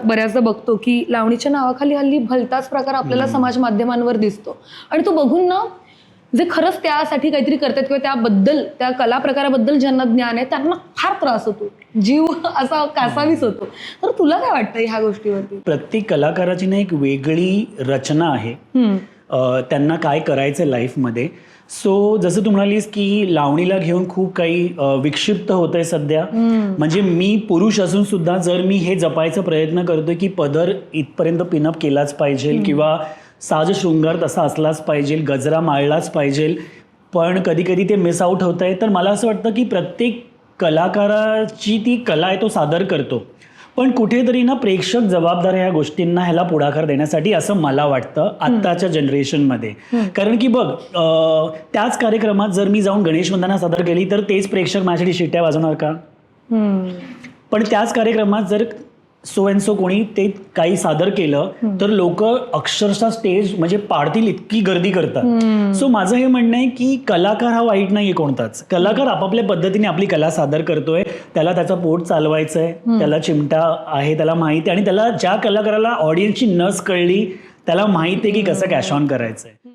बऱ्याचदा बघतो की लावणीच्या नावाखाली हल्ली भलताच प्रकार आपल्याला समाज माध्यमांवर दिसतो. आणि तो बघून ना जे खरंच त्यासाठी काहीतरी करतात किंवा त्याबद्दल त्या कला प्रकाराबद्दल ज्यांना ज्ञान आहे त्यांना फार त्रास होतो. जीव असा कासावीस होतो. तर तुला काय वाटतं ह्या गोष्टीवरती? प्रत्येक कलाकाराची ना एक वेगळी रचना आहे. त्यांना काय करायचं लाईफमध्ये? सो जसं तू म्हणालीस की लावणीला घेऊन खूप काही विक्षिप्त होत आहे सध्या म्हणजे मी पुरुष असून सुद्धा जर मी हे जपायचा प्रयत्न करतोय की पदर इथपर्यंत पिनअप केलाच पाहिजे किंवा साज शृंगार तसा असलाच पाहिजे गजरा माळलाच पाहिजे पण कधी कधी ते मिस आउट होत आहे तर मला असं वाटतं की प्रत्येक कलाकाराची ती कला आहे तो सादर करतो. पण कुठेतरी ना प्रेक्षक जबाबदार ह्या गोष्टींना ह्याला पुढाकार देण्यासाठी असं मला वाटतं आत्ताच्या जनरेशनमध्ये. कारण की बघ त्याच कार्यक्रमात जर मी जाऊन गणेश वंदना सादर केली तर तेच प्रेक्षक माझ्यासाठी शिट्ट्या वाजवणार का. पण त्याच कार्यक्रमात जर सो अँड सो कोणी ते काही सादर केलं तर लोक अक्षरशः स्टेज म्हणजे पाडतील इतकी गर्दी करतात. सो माझं हे म्हणणं आहे की कलाकार हा वाईट नाहीये कोणताच. कलाकार आपापल्या पद्धतीने आपली कला सादर करतोय. त्याला त्याचं पोट चालवायचं आहे त्याला चिमटा आहे त्याला माहिती आहे. आणि त्याला ज्या कलाकाराला ऑडियन्सची नस कळली त्याला माहिती आहे की कसं कॅश ऑन करायचं आहे